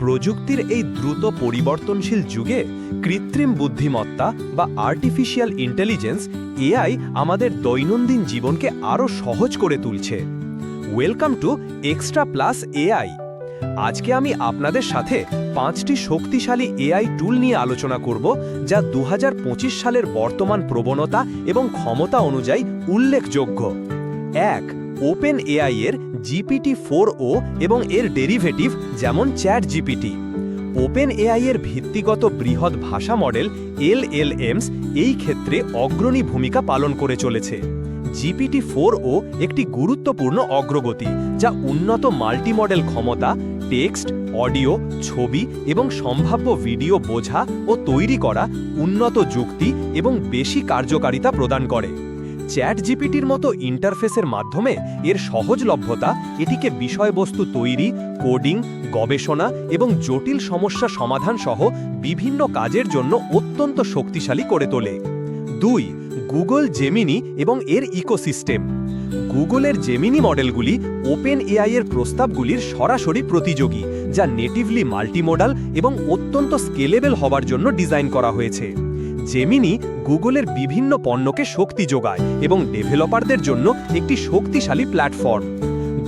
প্রযুক্তির এই দ্রুত পরিবর্তনশীল যুগে কৃত্রিম বুদ্ধিমত্তা বা আর্টিফিশিয়াল ইন্টেলিজেন্স এআই আমাদের দৈনন্দিন জীবনকে আরও সহজ করে তুলছে। Welcome to extra plus AI আজকে আমি আপনাদের সাথে পাঁচটি শক্তিশালী এআই টুল নিয়ে আলোচনা করব, যা দু হাজার পঁচিশ সালের বর্তমান প্রবণতা এবং ক্ষমতা অনুযায়ী উল্লেখযোগ্য। এক ওপেন এআই এর জিপিটি ফোর ও এবং এর ডেরিভেটিভ যেমন চ্যাট জিপিটি ওপেন এআই এর ভিত্তিগত বৃহৎ ভাষা মডেল এলএলএমস এই ক্ষেত্রে অগ্রণী ভূমিকা পালন করে চলেছে। জিপিটি ফোর ও একটি গুরুত্বপূর্ণ অগ্রগতি যা উন্নত মাল্টিমডেল ক্ষমতা, টেক্সট, অডিও, ছবি এবং সম্ভাব্য ভিডিও বোঝা ও তৈরি করা, উন্নত যুক্তি এবং বেশি কার্যকারিতা প্রদান করে। চ্যাট জিপিটির মতো ইন্টারফেসের মাধ্যমে এর সহজলভ্যতা, এটিকে বিষয়বস্তু তৈরি, কোডিং, গবেষণা এবং জটিল সমস্যা সমাধান সহ বিভিন্ন কাজের জন্য অত্যন্ত শক্তিশালী করে তোলে। দুই, গুগল জেমিনি এবং এর ইকোসিস্টেম। গুগলের জেমিনি মডেলগুলি ওপেন এআই এর প্রস্তাবগুলির সরাসরি প্রতিযোগী, যা নেটিভলি মাল্টিমোডাল এবং অত্যন্ত স্কেলেবল হবার জন্য ডিজাইন করা হয়েছে। জেমিনি গুগলের বিভিন্ন পণ্যকে শক্তি যোগায় এবং ডেভেলপারদের জন্য একটি শক্তিশালী প্ল্যাটফর্ম।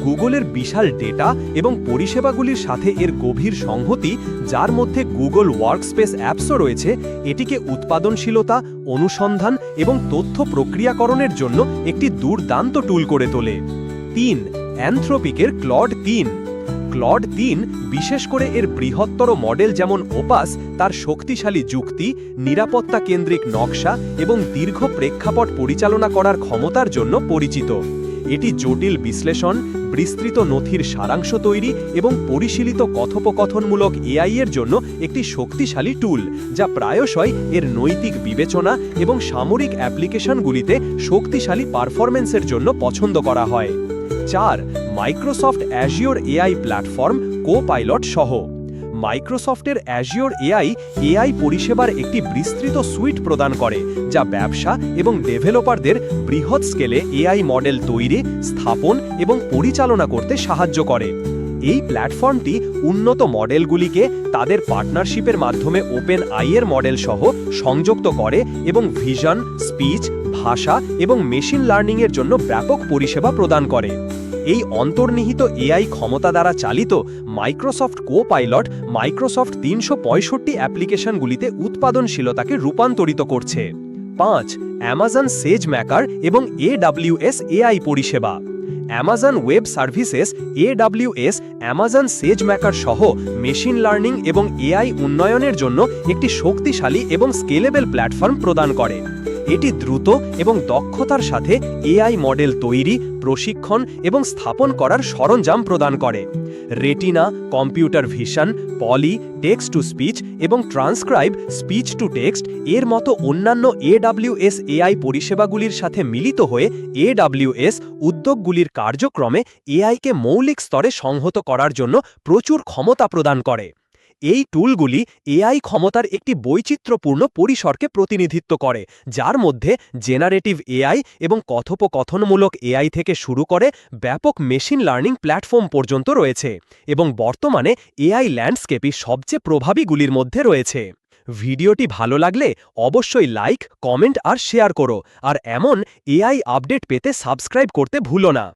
গুগলের বিশাল ডেটা এবং পরিষেবাগুলির সাথে এর গভীর সংহতি, যার মধ্যে গুগল ওয়ার্কস্পেস অ্যাপসও রয়েছে, এটিকে উৎপাদনশীলতা, অনুসন্ধান এবং তথ্য প্রক্রিয়াকরণের জন্য একটি দুর্দান্ত টুল করে তোলে। তিন, অ্যান্থ্রোপিকের ক্লড তিন। ক্লড তিন, বিশেষ করে এর বৃহত্তর মডেল যেমন ওপাস, তার শক্তিশালী যুক্তি, নিরাপত্তা কেন্দ্রিক নকশা এবং দীর্ঘ প্রেক্ষাপট পরিচালনা করার ক্ষমতার জন্য পরিচিত। এটি জটিল বিশ্লেষণ, বিস্তৃত নথির সারাংশ তৈরি এবং পরিশীলিত কথোপকথনমূলক এআই এর জন্য একটি শক্তিশালী টুল, যা প্রায়শই এর নৈতিক বিবেচনা এবং সামরিক অ্যাপ্লিকেশনগুলিতে শক্তিশালী পারফরমেন্সের জন্য পছন্দ করা হয়। চার Microsoft Azure AI platform Copilot সহ। মাইক্রোসফটের অ্যাজিওর এআই এআই পরিষেবার একটি বিস্তৃত সুইট প্রদান করে, যা ব্যবসা এবং ডেভেলপারদের বৃহৎ স্কেলে এআই মডেল তৈরি, স্থাপন এবং পরিচালনা করতে সাহায্য করে। এই প্ল্যাটফর্মটি উন্নত মডেলগুলিকে তাদের পার্টনারশিপের মাধ্যমে ওপেন আইয়ের মডেল সহ সংযুক্ত করে এবং ভিশন স্পিচ ভাষা এবং মেশিন লার্নিংয়ের জন্য ব্যাপক পরিষেবা প্রদান করে। এই অন্তর্নিহিত এআই ক্ষমতা দ্বারা চালিত মাইক্রোসফট কো পাইলট মাইক্রোসফট তিনশো পঁয়ষট্টি অ্যাপ্লিকেশনগুলিতে উৎপাদনশীলতাকে রূপান্তরিত করছে। পাঁচ, অ্যামাজন সেজ ম্যাকার এবং এডাব্লিউএস এআই পরিষেবা। Amazon web services, AWS, Amazon SageMaker সহ মেশিন লার্নিং এবং এআই উন্নয়নের জন্য একটি শক্তিশালী এবং স্কেলেবল প্ল্যাটফর্ম প্রদান করে। এটি দ্রুত এবং দক্ষতার সাথে এআই মডেল তৈরি, প্রশিক্ষণ এবং স্থাপন করার সরঞ্জাম প্রদান করে। Retina, computer vision, Polly text to speech এবং ট্রান্সক্রাইব স্পিচ টু টেক্সট এর মতো অন্যান্য এডাব্লিউএস এআই পরিষেবাগুলির সাথে মিলিত হয়ে এডাব্লিউএস উদ্যোগগুলির কার্যক্রমে এআইকে মৌলিক স্তরে সংহত করার জন্য প্রচুর ক্ষমতা প্রদান করে। এই টুলগুলি এআই ক্ষমতার একটি বৈচিত্র্যপূর্ণ পরিসরকে প্রতিনিধিত্ব করে, যার মধ্যে জেনারেটিভ এআই এবং কথোপকথনমূলক এআই থেকে শুরু করে ব্যাপক মেশিন লার্নিং প্ল্যাটফর্ম পর্যন্ত রয়েছে এবং বর্তমানে এআই ল্যান্ডস্কেপই সবচেয়ে প্রভাবীগুলির মধ্যে রয়েছে। ভিডিওটি ভালো লাগলে অবশ্যই লাইক, কমেন্ট আর শেয়ার করো, আর এমন এআই আপডেট পেতে সাবস্ক্রাইব করতে ভুলো না।